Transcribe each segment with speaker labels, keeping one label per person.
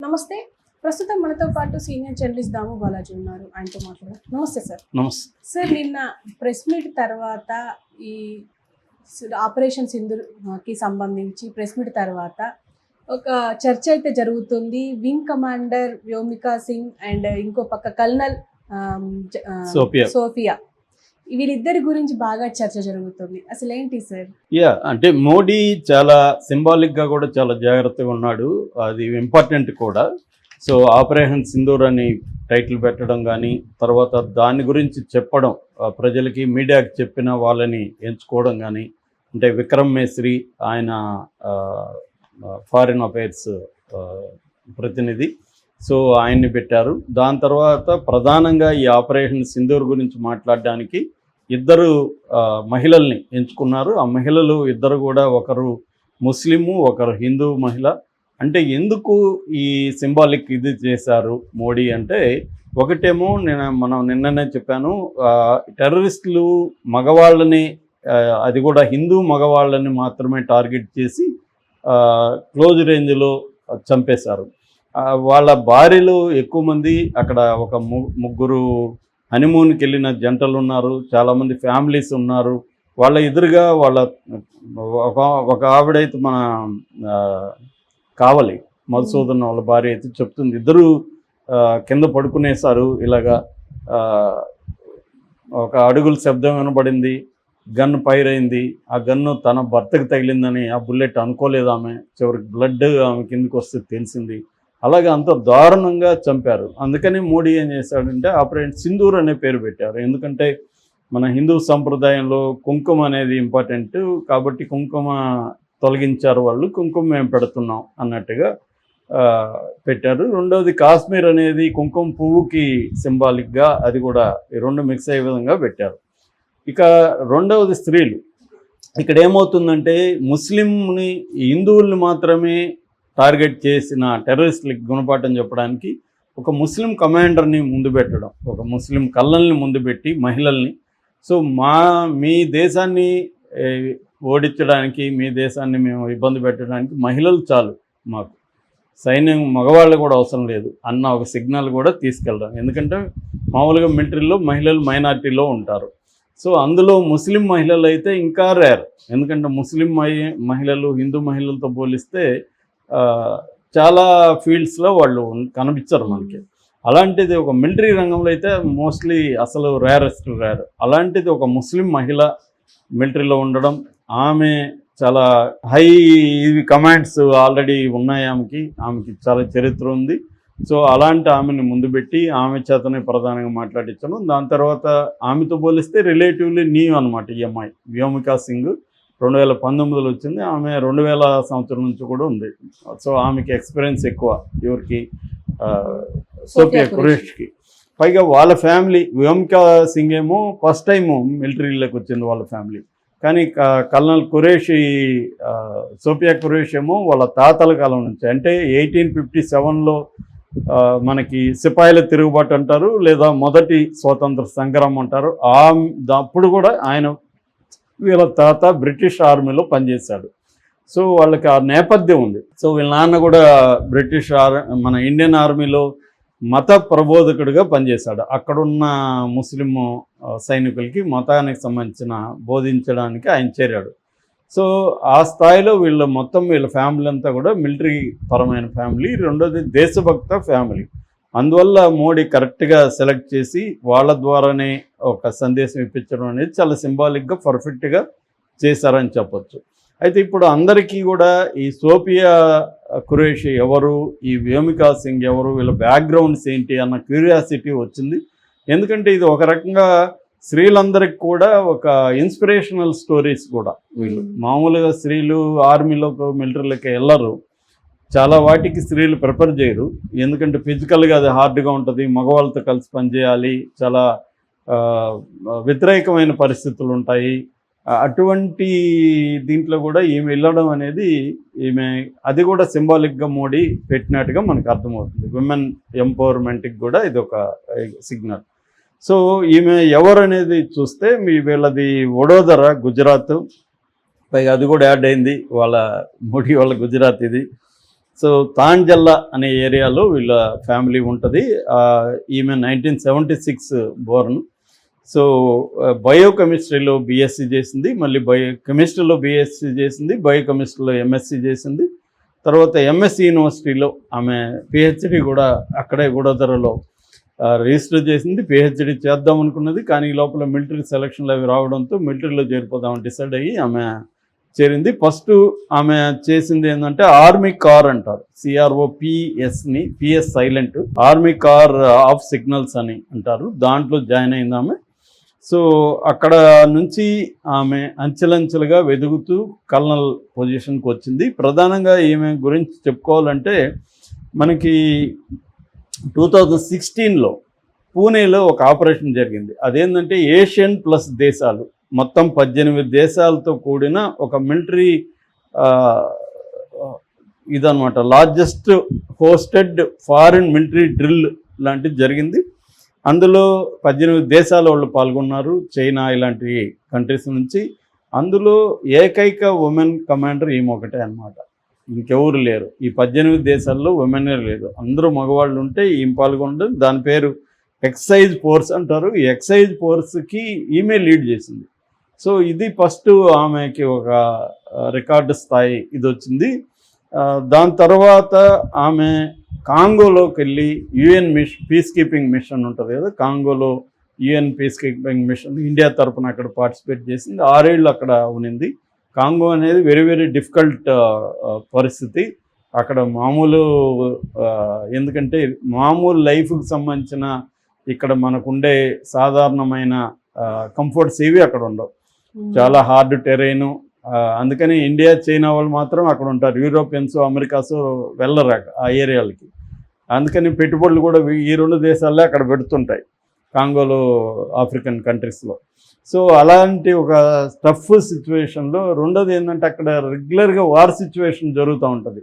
Speaker 1: నమస్తే. ప్రస్తుతం మనతో పాటు సీనియర్ జర్నలిస్ట్ దాము బాలాజీ ఉన్నారు. ఆయనతో మాట్లాడారు నమస్తే సార్.
Speaker 2: నమస్తే.
Speaker 1: సార్ నిన్న ప్రెస్ మీట్ తర్వాత ఈ ఆపరేషన్ సింధూర్కి సంబంధించి ప్రెస్ మీట్ తర్వాత ఒక చర్చ అయితే జరుగుతుంది. Wing commander Vyomika Singh and ఇంకో పక్క కల్నల్
Speaker 2: సోఫియా.
Speaker 1: వీళ్ళిద్దరి గురించి బాగా చర్చ జరుగుతుంది. అసలు ఏంటి సార్?
Speaker 2: యా అంటే మోడీ చాలా సింబాలిక్గా కూడా చాలా జాగ్రత్తగా ఉన్నాడు. అది ఇంపార్టెంట్ కూడా. సో ఆపరేషన్ సింధూర్ అని టైటిల్ పెట్టడం కానీ తర్వాత దాని గురించి చెప్పడం ప్రజలకి మీడియాకి చెప్పిన వాళ్ళని ఎంచుకోవడం కానీ అంటే విక్రమ్ మేశ్రి ఆయన ఫారిన్ అఫైర్స్ ప్రతినిధి. సో ఆయన్ని పెట్టారు. దాని తర్వాత ప్రధానంగా ఈ ఆపరేషన్ సింధూర్ గురించి మాట్లాడడానికి ఇద్దరు మహిళల్ని ఎంచుకున్నారు. ఆ మహిళలు ఇద్దరు కూడా ఒకరు ముస్లిము ఒకరు హిందూ మహిళ. అంటే ఎందుకు ఈ సింబాలిక్ ఇది చేశారు మోడీ అంటే ఒకటేమో నేను మనం నిన్ననే చెప్పాను టెర్రరిస్టులు మగవాళ్ళని అది కూడా హిందూ మగవాళ్ళని మాత్రమే టార్గెట్ చేసి క్లోజ్ రేంజ్లో చంపేశారు. వాళ్ళ భార్యలు ఎక్కువ మంది అక్కడ ఒక ముగ్గురు హనీమూన్కి వెళ్ళిన జంటలు ఉన్నారు చాలామంది ఫ్యామిలీస్ ఉన్నారు. వాళ్ళ ఎదురుగా వాళ్ళ ఒక ఒక ఆవిడైతే మన కావాలి కావలి మధుసూదన్ వాళ్ళ భార్య అయితే చెప్తుంది. ఇద్దరు కింద పడుకునేసారు ఇలాగా ఒక అడుగుల శబ్దం వినబడింది. గన్ ఫైర్ అయింది ఆ గన్ను తన భర్తకు తగిలిందని ఆ బుల్లెట్ అనుకోలేదు ఆమె. చివరికి బ్లడ్ ఆమె కిందకు వస్తే తెలిసింది. అలాగే అంత దారుణంగా చంపారు. అందుకని మోడీ ఏం చేశాడంటే ఆపరేషన్ సింధూర్ అనే పేరు పెట్టారు. ఎందుకంటే మన హిందూ సంప్రదాయంలో కుంకుమ అనేది ఇంపార్టెంట్ కాబట్టి కుంకుమ తొలగించారు వాళ్ళు. కుంకుమ మేము పెడుతున్నాం అన్నట్టుగా పెట్టారు. రెండవది కాశ్మీర్ అనేది కుంకుమ పువ్వుకి సింబాలిక్గా అది కూడా ఈ రెండు మిక్స్ అయ్యే విధంగా పెట్టారు. ఇక రెండవది స్త్రీలు. ఇక్కడ ఏమవుతుందంటే ముస్లింని హిందువుల్ని మాత్రమే టార్గెట్ చేసిన టెర్రరిస్టులకి గుణపాఠం చెప్పడానికి ఒక ముస్లిం కమాండర్ని ముందు పెట్టడం ఒక ముస్లిం కళ్ళల్ని ముందు పెట్టి మహిళల్ని. సో మా మీ దేశాన్ని ఓడించడానికి మీ దేశాన్ని మేము ఇబ్బంది పెట్టడానికి మహిళలు చాలు మాకు. సైన్యం మగవాళ్ళు కూడా అవసరం లేదు అన్న ఒక సిగ్నల్ కూడా తీసుకెళ్ళడం. ఎందుకంటే మామూలుగా మిలిటరీలో మహిళలు మైనారిటీలో ఉంటారు. సో అందులో ముస్లిం మహిళలు అయితే ఇంకా రేర్. ఎందుకంటే ముస్లిం మహి- మహిళలు హిందూ మహిళలతో పోలిస్తే చాలా ఫీల్డ్స్లో వాళ్ళు కనిపించరు మనకి. అలాంటిది ఒక మిలిటరీ రంగంలో అయితే మోస్ట్లీ అసలు రేరెస్ట్ రేర్ అలాంటిది ఒక ముస్లిం మహిళ మిలిటరీలో ఉండడం ఆమె చాలా హై ఇవి కమాండ్స్ ఆల్రెడీ ఉన్నాయి ఆమెకి. ఆమెకి చాలా చరిత్ర ఉంది. సో అలాంటి ఆమెను ముందు పెట్టి ఆమె చేతనే ప్రధానంగా మాట్లాడించడం దాని తర్వాత ఆమెతో పోలిస్తే రిలేటివ్లీ న్యూ అనమాట ఈ అమ్మాయి వ్యోమికా సింగ్. రెండు వేల పంతొమ్మిదిలో వచ్చింది. ఆమె రెండు వేల సంవత్సరం నుంచి కూడా ఉంది. సో ఆమెకి ఎక్స్పీరియన్స్ ఎక్కువ ఎవరికి సోఫియా కురేష్కి. పైగా వాళ్ళ ఫ్యామిలీ వ్యోమికా సింగ్ ఏమో ఫస్ట్ టైం మిలిటరీలోకి వచ్చింది వాళ్ళ ఫ్యామిలీ కానీ క- కల్నల్ కురేషి సోఫియా కురేష్ ఏమో వాళ్ళ తాతల కాలం నుంచి. అంటే ఎయిటీన్ ఫిఫ్టీ సెవెన్లో మనకి సిపాయిల తిరుగుబాటు అంటారు లేదా మొదటి స్వాతంత్ర సంగ్రామం అంటారు. ఆ అప్పుడు కూడా ఆయన వీళ్ళ తాత బ్రిటిష్ ఆర్మీలో పనిచేశాడు. సో వాళ్ళకి ఆ నేపథ్యం ఉంది. సో వీళ్ళ నాన్న కూడా బ్రిటిష్ ఆర్ మన ఇండియన్ ఆర్మీలో మత ప్రబోధకుడిగా పనిచేశాడు. అక్కడున్న ముస్లిం సైనికులకి మతానికి సంబంధించిన బోధించడానికి ఆయన చేరాడు. సో ఆ స్థాయిలో వీళ్ళ మొత్తం వీళ్ళ ఫ్యామిలీ అంతా కూడా మిలిటరీ పరమైన ఫ్యామిలీ రెండోది దేశభక్త ఫ్యామిలీ. అందువల్ల మోడీ కరెక్ట్గా సెలెక్ట్ చేసి వాళ్ళ ద్వారానే ఒక సందేశం ఇప్పించడం అనేది చాలా సింబాలిక్గా పర్ఫెక్ట్గా చేశారని చెప్పొచ్చు. అయితే ఇప్పుడు అందరికీ కూడా ఈ సోఫియా కురేషి ఎవరు ఈ వ్యోమికా సింగ్ ఎవరు వీళ్ళ బ్యాక్గ్రౌండ్స్ ఏంటి అన్న క్యూరియాసిటీ వచ్చింది. ఎందుకంటే ఇది ఒక రకంగా స్త్రీలందరికి కూడా ఒక ఇన్స్పిరేషనల్ స్టోరీస్ కూడా. వీళ్ళు మామూలుగా స్త్రీలు ఆర్మీలోకి మిలిటరీలోకి వెళ్ళరు. చాలా వాటికి స్త్రీలు ప్రిఫర్ చేయరు. ఎందుకంటే ఫిజికల్గా అది హార్డ్గా ఉంటుంది మగవాళ్ళతో కలిసి పనిచేయాలి చాలా వ్యతిరేకమైన పరిస్థితులు ఉంటాయి. అటువంటి దీంట్లో కూడా ఈమె వెళ్ళడం అనేది ఈమె అది కూడా సింబాలిక్గా మోడీ పెట్టినట్టుగా మనకు అర్థమవుతుంది. విమెన్ ఎంపవర్మెంట్కి కూడా ఇది ఒక సిగ్నల్ సో ఈమె ఎవరు అనేది చూస్తే మీ వీళ్ళది వడోదర గుజరాత్. పైగా అది కూడా యాడ్ అయింది వాళ్ళ మోడీ వాళ్ళ గుజరాత్ ఇది. సో తాంజల్ల అనే ఏరియాలో వీళ్ళ ఫ్యామిలీ ఉంటుంది. ఈమె nineteen seventy six born. So బయోకెమిస్ట్రీలో BSc చేసింది మళ్ళీ బయో కెమిస్ట్రీలో బీఎస్సీ చేసింది బయోకెమిస్ట్రీలో ఎంఎస్సీ చేసింది. తర్వాత ఎంఎస్సి యూనివర్సిటీలో ఆమె పిహెచ్డి కూడా అక్కడే గూడధరలో రిజిస్టర్ చేసింది. పిహెచ్డి చేద్దాం అనుకున్నది కానీ లోపల మిలిటరీ సెలక్షన్లు అవి రావడంతో మిలిటరీలో చేరిపోదామని డిసైడ్ అయ్యి ఆమె చేరింది. ఫస్ట్ ఆమె చేసింది ఏంటంటే ఆర్మీ కార్ అంటారు. సిఆర్ఓ పిఎస్ని PS silent army corps of signals అని అంటారు. దాంట్లో జాయిన్ అయింది ఆమె. సో అక్కడ నుంచి ఆమె అంచెలంచెలుగా వెదుగుతూ కల్నల్ పొజిషన్కి వచ్చింది. ప్రధానంగా ఈమె గురించి చెప్పుకోవాలంటే మనకి టూ థౌజండ్ సిక్స్టీన్లో పూణేలో ఒక ఆపరేషన్ జరిగింది అదేంటంటే ఏషియన్ ప్లస్ దేశాలు మొత్తం పద్దెనిమిది దేశాలతో కూడిన ఒక మిలిటరీ ఇదనమాట largest hosted foreign military drill లాంటిది జరిగింది. అందులో పద్దెనిమిది దేశాల వాళ్ళు పాల్గొన్నారు. చైనా ఇలాంటి కంట్రీస్ నుంచి. అందులో ఏకైక ఉమెన్ కమాండర్ ఈమె ఒకటే అనమాట ఇంకెవరు లేరు. ఈ పద్దెనిమిది దేశాల్లో ఉమెనే లేరు అందరూ మగవాళ్ళు ఉంటే ఈమె పాల్గొనడం. దాని పేరు ఎక్సైజ్ ఫోర్స్ అంటారు. ఈ ఎక్సైజ్ ఫోర్స్కి ఈమె లీడ్ చేసింది. సో ఇది ఫస్ట్ ఆమెకి ఒక రికార్డు స్థాయి ఇది వచ్చింది దాని తర్వాత ఆమె కాంగోలోకి వెళ్ళి యుఎన్ మిష్ పీస్ కీపింగ్ మిషన్ ఉంటుంది కదా కాంగోలో UN peace keeping mission India తరఫున అక్కడ పార్టిసిపేట్ చేసింది. ఆరేళ్ళు అక్కడ ఉనింది కాంగో అనేది వెరీ వెరీ డిఫికల్ట్ పరిస్థితి. అక్కడ మామూలు ఎందుకంటే మామూలు లైఫ్కి సంబంధించిన ఇక్కడ మనకుండే సాధారణమైన కంఫర్ట్స్ ఏవి అక్కడ ఉండవు. Hmm. చాలా హార్డ్ టెరైన్ అందుకని ఇండియా చైనా వాళ్ళు మాత్రం అక్కడ ఉంటారు. యూరోపియన్స్ అమెరికాస్ వెళ్ళరు ఆ ఏరియాలకి. అందుకని పెట్టుబడులు కూడా ఈ రెండు దేశాలే అక్కడ పెడుతుంటాయి. కాంగోలో ఆఫ్రికన్ కంట్రీస్లో సో అలాంటి ఒక టఫ్ సిచ్యువేషన్లో రెండోది ఏంటంటే అక్కడ రెగ్యులర్గా వార్ సిచ్యువేషన్ జరుగుతూ ఉంటుంది.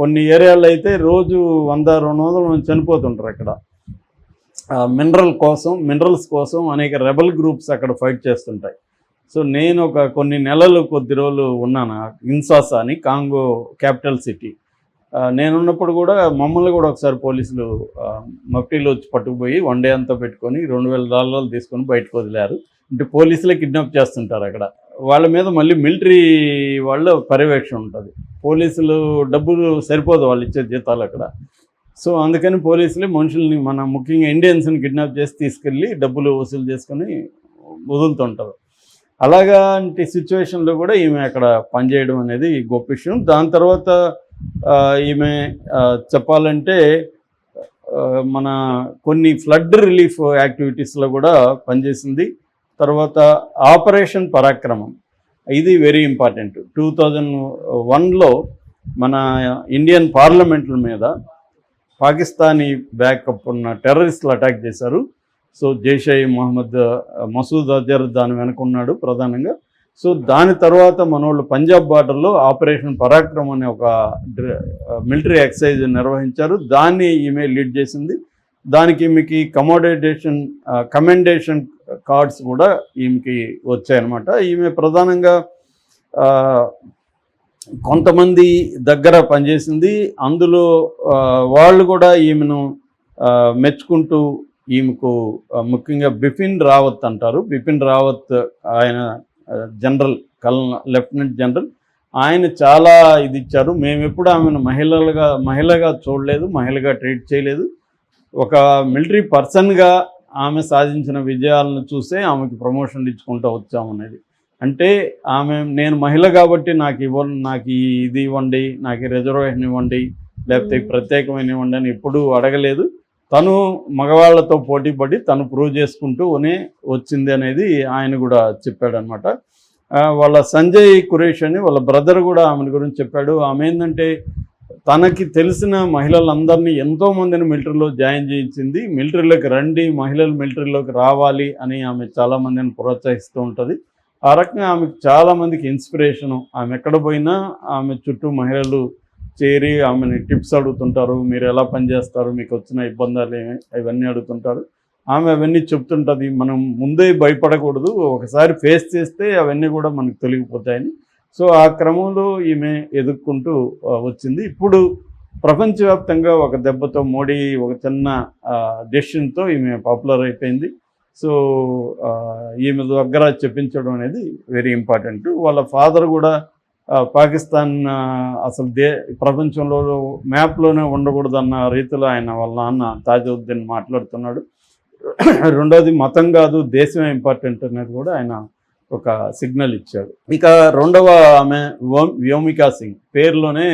Speaker 2: కొన్ని ఏరియాల్లో అయితే రోజు వంద రెండు వందలు చనిపోతుంటారు అక్కడ. మినరల్ కోసం మినరల్స్ కోసం అనేక రెబల్ గ్రూప్స్ అక్కడ ఫైట్ చేస్తుంటాయి. సో నేను ఒక కొన్ని నెలలు కొద్ది రోజులు ఉన్నాను ఇన్సాసా అని కాంగో క్యాపిటల్ సిటీ. నేనున్నప్పుడు కూడా మమ్మల్ని కూడా ఒకసారి పోలీసులు మఫ్టీలో వచ్చి పట్టుకుపోయి వన్ డే అంతా పెట్టుకొని రెండు వేల డాలర్లు తీసుకొని బయటకు వదిలారు. అంటే పోలీసులే కిడ్నాప్ చేస్తుంటారు అక్కడ. వాళ్ళ మీద మళ్ళీ మిలిటరీ వాళ్ళ పర్యవేక్షణ ఉంటుంది. పోలీసులు డబ్బులు సరిపోదు వాళ్ళు ఇచ్చే జీతాలు అక్కడ. సో అందుకని పోలీసులే మనుషుల్ని మన ముఖ్యంగా ఇండియన్స్ని కిడ్నాప్ చేసి తీసుకెళ్ళి డబ్బులు వసూలు చేసుకొని వదులుతుంటారు. అలాగంటి సిచ్యువేషన్లో కూడా ఈమె అక్కడ పనిచేయడం అనేది గొప్ప విషయం. దాని తర్వాత ఈమె చెప్పాలంటే మన కొన్ని ఫ్లడ్ రిలీఫ్ యాక్టివిటీస్లో కూడా పనిచేసింది. తర్వాత ఆపరేషన్ పరాక్రమం. ఇది వెరీ ఇంపార్టెంట్ టూ థౌజండ్ వన్లో మన ఇండియన్ పార్లమెంట్ల మీద పాకిస్తానీ బ్యాకప్ ఉన్న టెర్రరిస్టులు అటాక్ చేశారు. సో జైషాయి మహమ్మద్ మసూద్ అజర్ దాని వెనుకున్నాడు ప్రధానంగా. సో దాని తర్వాత మనోళ్ళు పంజాబ్ బార్డర్లో ఆపరేషన్ పరాక్రమ్ అనే ఒక మిలిటరీ ఎక్సైజ్ నిర్వహించారు. దాన్ని ఈమె లీడ్ చేసింది. దానికి ఈమెకి కమోడేషన్ కమెండేషన్ కార్డ్స్ కూడా ఈమెకి వచ్చాయన్నమాట. ఈమె ప్రధానంగా కొంతమంది దగ్గర పనిచేసింది. అందులో వాళ్ళు కూడా ఈమెను మెచ్చుకుంటూ ఈమెకు ముఖ్యంగా బిపిన్ రావత్ అంటారు. బిపిన్ రావత్ ఆయన జనరల్ కల్ లెఫ్టినెంట్ జనరల్. ఆయన చాలా ఇది ఇచ్చారు. మేము ఎప్పుడు ఆమెను మహిళలుగా మహిళగా చూడలేదు మహిళగా ట్రీట్ చేయలేదు. ఒక మిలిటరీ పర్సన్గా ఆమె సాధించిన విజయాలను చూసే ఆమెకి ప్రమోషన్లు ఇచ్చుకుంటూ వచ్చామనేది. అంటే ఆమె నేను మహిళ కాబట్టి నాకు ఇవ్వండి నాకు ఇది ఇవ్వండి నాకు రిజర్వేషన్ ఇవ్వండి లేకపోతే. ప్రత్యేకమైన ఇవ్వండి అని ఎప్పుడూ అడగలేదు. తను మగవాళ్ళతో పోటీ పడి తను ప్రూవ్ చేసుకుంటూనే వచ్చింది అనేది ఆయన కూడా చెప్పాడనమాట. వాళ్ళ సంజయ్ కురేష్ అని వాళ్ళ బ్రదర్ కూడా ఆమె గురించి చెప్పాడు. ఆమె ఏంటంటే తనకి తెలిసిన మహిళలందరినీ ఎంతో మందిని మిలిటరీలో జాయిన్ చేయించింది. మిలిటరీలోకి రండి మహిళలు మిలిటరీలోకి రావాలి అని ఆమె చాలా మందిని ప్రోత్సహిస్తూ ఉంటుంది. ఆ రకంగా ఆమెకు చాలా మందికి ఇన్స్పిరేషను. ఆమె ఎక్కడ పోయినా ఆమె చుట్టూ మహిళలు చేరి ఆమెని టిప్స్ అడుగుతుంటారు మీరు ఎలా పనిచేస్తారు మీకు వచ్చిన ఇబ్బందులు ఏమి ఇవన్నీ అడుగుతుంటారు. ఆమె అవన్నీ చెప్తుంటుంది. మనం ముందే భయపడకూడదు. ఒకసారి ఫేస్ చేస్తే అవన్నీ కూడా మనకు తొలగిపోతాయని. సో ఆ క్రమంలో ఈమె ఎదుర్కొంటూ వచ్చింది. ఇప్పుడు ప్రపంచవ్యాప్తంగా ఒక దెబ్బతో మోడీ ఒక చిన్న డెసిషన్తో ఈమె పాపులర్ అయిపోయింది. సో ఈమె దగ్గర చెప్పించడం అనేది వెరీ ఇంపార్టెంట్. వాళ్ళ ఫాదర్ కూడా పాకిస్తాన్ అసలు దే ప్రపంచంలో మ్యాప్లోనే ఉండకూడదన్న రీతిలో ఆయన వాళ్ళ నాన్న తాజుద్దీన్ మాట్లాడుతున్నాడు. రెండోది మతం కాదు దేశమే ఇంపార్టెంట్ అనేది కూడా ఆయన ఒక సిగ్నల్ ఇచ్చాడు. ఇక రెండవ ఆమె వ్యోమికా సింగ్. పేరులోనే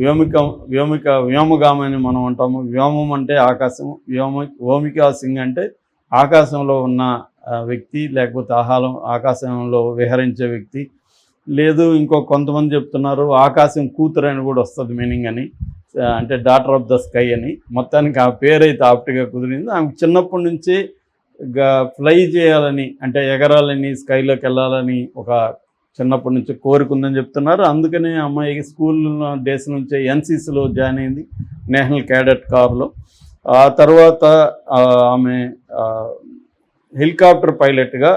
Speaker 2: వ్యోమిక వ్యోమిక వ్యోమగామని మనం అంటాము. వ్యోమం అంటే ఆకాశం వ్యోమ వ్యోమికా సింగ్ అంటే ఆకాశంలో ఉన్న వ్యక్తి లేకపోతే ఆహారం ఆకాశంలో విహరించే వ్యక్తి. లేదు ఇంకో కొంతమంది చెప్తున్నారు ఆకాశం కూతురు అని కూడా వస్తుంది మీనింగ్ అని. అంటే డాటర్ ఆఫ్ ద స్కై అని. మొత్తానికి ఆ పేరు అయితే ఆప్ట్గా కుదిరింది. ఆమె చిన్నప్పటి నుంచి ఫ్లై చేయాలని అంటే ఎగరాలని స్కైలోకి వెళ్ళాలని ఒక చిన్నప్పటి నుంచి కోరుకుందని చెప్తున్నారు. అందుకనే అమ్మాయి స్కూల్ డేస్ నుంచే ఎన్సీసీలో జాయిన్ అయింది నేషనల్ క్యాడెట్ కార్లో ఆ తర్వాత ఆమె హెలికాప్టర్ పైలట్గా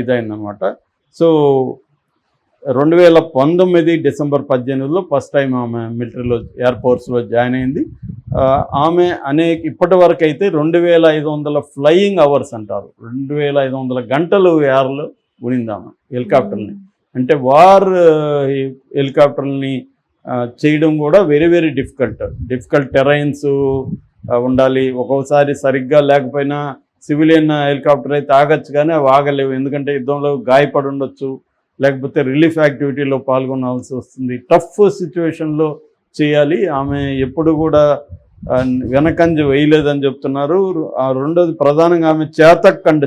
Speaker 2: ఇదైందనమాట సో రెండు వేల పంతొమ్మిది డిసెంబర్ పద్దెనిమిదిలో ఫస్ట్ టైం ఆమె మిలిటరీలో ఎయిర్ ఫోర్స్లో జాయిన్ అయింది. ఆమె అనేక ఇప్పటి వరకు అయితే రెండు వేల ఐదు వందల ఫ్లయింగ్ అవర్స్ అంటారు. రెండు వేల ఐదు వందల గంటలు ఎయిర్లో ఉనింది ఆమె హెలికాప్టర్ని. అంటే వార్ హెలికాప్టర్ని చేయడం కూడా very very difficult. Difficult terrains ఉండాలి. ఒక్కోసారి సరిగ్గా లేకపోయినా సివిలియన్ హెలికాప్టర్ అయితే ఆగచ్చు కానీ అవి ఆగలేవు. ఎందుకంటే యుద్ధంలో గాయపడి ఉండొచ్చు. లేకపోతే రిలీఫ్ యాక్టివిటీలో పాల్గొనాల్సి వస్తుంది. టఫ్ సిచ్యువేషన్లో చేయాలి. ఆమె ఎప్పుడు కూడా వెనకంజ వేయలేదని చెప్తున్నారు. ఆ రెండోది ప్రధానంగా ఆమె చేతక్ అండ్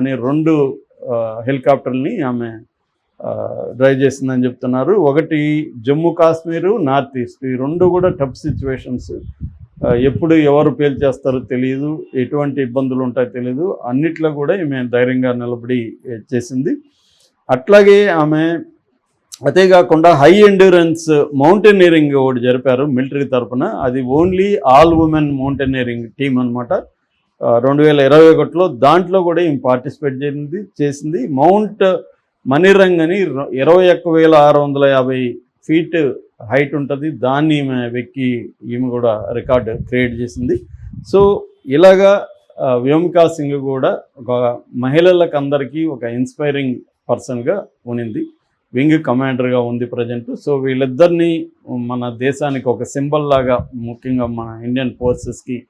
Speaker 2: అనే రెండు హెలికాప్టర్ని ఆమె డ్రైవ్ చేసిందని చెప్తున్నారు. ఒకటి జమ్మూ కాశ్మీరు నార్త్ ఈస్ట్. ఈ రెండు కూడా టఫ్ సిచ్యువేషన్స్. ఎప్పుడు ఎవరు పేల్చేస్తారో తెలియదు ఎటువంటి ఇబ్బందులు ఉంటాయో తెలియదు అన్నిట్లో కూడా ఈమె ధైర్యంగా నిలబడి చేసింది. అట్లాగే ఆమె అదే కాకుండా హై ఎండ్యూరెన్స్ మౌంటైనీరింగ్ ఒకటి జరిపారు మిలిటరీ తరపున. అది only all women mountaineering team అనమాట రెండు వేల ఇరవై ఒకటిలో దాంట్లో కూడా ఈమె పార్టిసిపేట్ చేసింది చేసింది. మౌంట్ మణిరంగ్ అని ఇరవై ఒక్క వేల ఆరు వందల యాభై ఫీట్ హైట్ ఉంటుంది. దాన్ని ఈమె వెక్కి ఈమె కూడా రికార్డు క్రియేట్ చేసింది. సో ఇలాగా వ్యోమికా సింగ్ కూడా ఒక మహిళలకు అందరికీ ఒక ఇన్స్పైరింగ్ పర్సన్గా ఉనింది. వింగ్ కమాండర్గా ఉంది ప్రజెంట్. సో వీళ్ళిద్దరినీ మన దేశానికి ఒక సింబల్ లాగా ముఖ్యంగా మన ఇండియన్ ఫోర్సెస్కి